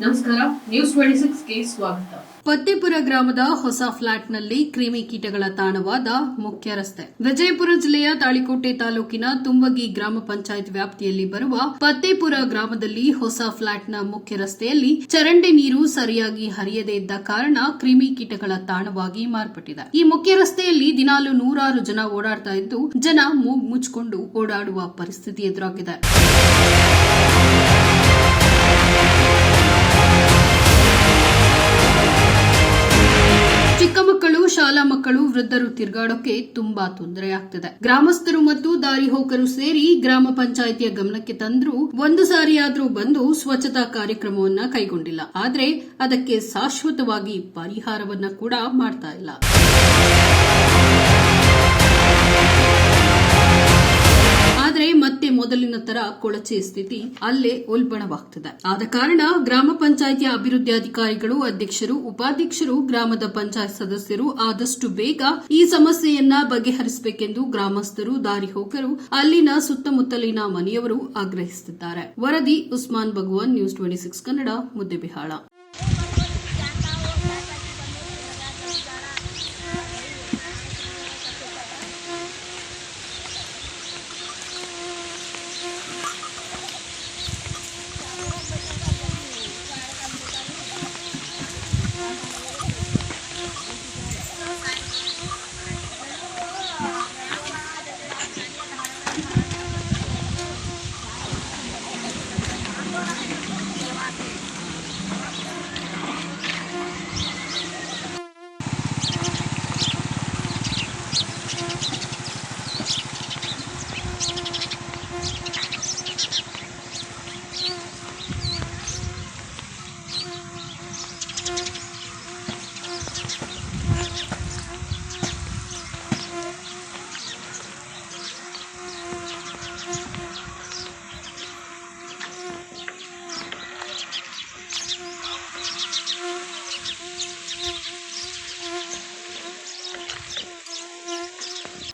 ನಮಸ್ಕಾರ news twenty ಸಿಕ್ಸ್ಗೆ ಸ್ವಾಗತ. ಪತ್ತೇಪುರ ಗ್ರಾಮದ ಹೊಸ ಫ್ಲಾಟ್ನಲ್ಲಿ ಕ್ರಿಮಿ ಕೀಟಗಳ ತಾಣವಾದ ಮುಖ್ಯ ರಸ್ತೆ. ವಿಜಯಪುರ ಜಿಲ್ಲೆಯ ತಾಳಿಕೋಟೆ ತಾಲೂಕಿನ ತುಂಬಗಿ ಗ್ರಾಮ ಪಂಚಾಯತ್ ವ್ಯಾಪ್ತಿಯಲ್ಲಿ ಬರುವ ಪತ್ತೇಪುರ ಗ್ರಾಮದಲ್ಲಿ ಹೊಸ ಫ್ಲಾಟ್ನ ಮುಖ್ಯ ರಸ್ತೆಯಲ್ಲಿ ಚರಂಡಿ ನೀರು ಸರಿಯಾಗಿ ಹರಿಯದೇ ಇದ್ದ ಕಾರಣ ಕ್ರಿಮಿ ಕೀಟಗಳ ತಾಣವಾಗಿ ಮಾರ್ಪಟ್ಟಿದೆ. ಈ ಮುಖ್ಯ ರಸ್ತೆಯಲ್ಲಿ ದಿನಾಲು ನೂರಾರು ಜನ ಓಡಾಡ್ತಾ ಇದ್ದು, ಜನ ಮೂಗ್ ಮುಚ್ಚಿಕೊಂಡು ಓಡಾಡುವ ಪರಿಸ್ಥಿತಿ ಎದುರಾಗಿದೆ. ಶಾಲಾ ಮಕ್ಕಳು ವೃದ್ಧರು ತಿರುಗಾಡೋಕೆ ತುಂಬಾ ತೊಂದರೆ ಆಗ್ತಿದೆ ಗ್ರಾಮಸ್ಥರು ಮತ್ತು ದಾರಿ ಹೋಕರು ಸೇರಿ ಗ್ರಾಮ ಪಂಚಾಯಿತಿಯ ಗಮನಕ್ಕೆ ತಂದ್ರು ಒಂದು ಸಾರಿಯಾದರೂ ಬಂದು ಸ್ವಚ್ಛತಾ ಕಾರ್ಯಕ್ರಮವನ್ನ ಕೈಗೊಂಡಿಲ್ಲ. ಆದ್ರೆ ಅದಕ್ಕೆ ಶಾಶ್ವತವಾಗಿ ಪರಿಹಾರವನ್ನ ಕೂಡ ಮಾಡ್ತಾ ಇಲ್ಲ. ಮೊದಲಿನ ತರ ಕೊಳಚೆ ಸ್ಥಿತಿ ಅಲ್ಲೇ ಉಲ್ಬಣವಾಗ್ತದೆ. ಆದ ಕಾರಣ ಗ್ರಾಮ ಪಂಚಾಯಿತಿಯ ಅಭಿವೃದ್ಧಿ ಅಧಿಕಾರಿಗಳು ಅಧ್ಯಕ್ಷರು, ಉಪಾಧ್ಯಕ್ಷರು, ಗ್ರಾಮದ ಪಂಚಾಯತ್ ಸದಸ್ಯರು ಆದಷ್ಟು ಬೇಗ ಈ ಸಮಸ್ಯೆಯನ್ನ ಬಗೆಹರಿಸಬೇಕೆಂದು ಗ್ರಾಮಸ್ಥರು, ದಾರಿ ಹೋಕರು, ಅಲ್ಲಿನ ಸುತ್ತಮುತ್ತಲಿನ ಮನೆಯವರು ಆಗ್ರಹಿಸುತ್ತಿದ್ದಾರೆ. ವರದಿ Usman Bhagwan, news twenty six Kannada Muddebihal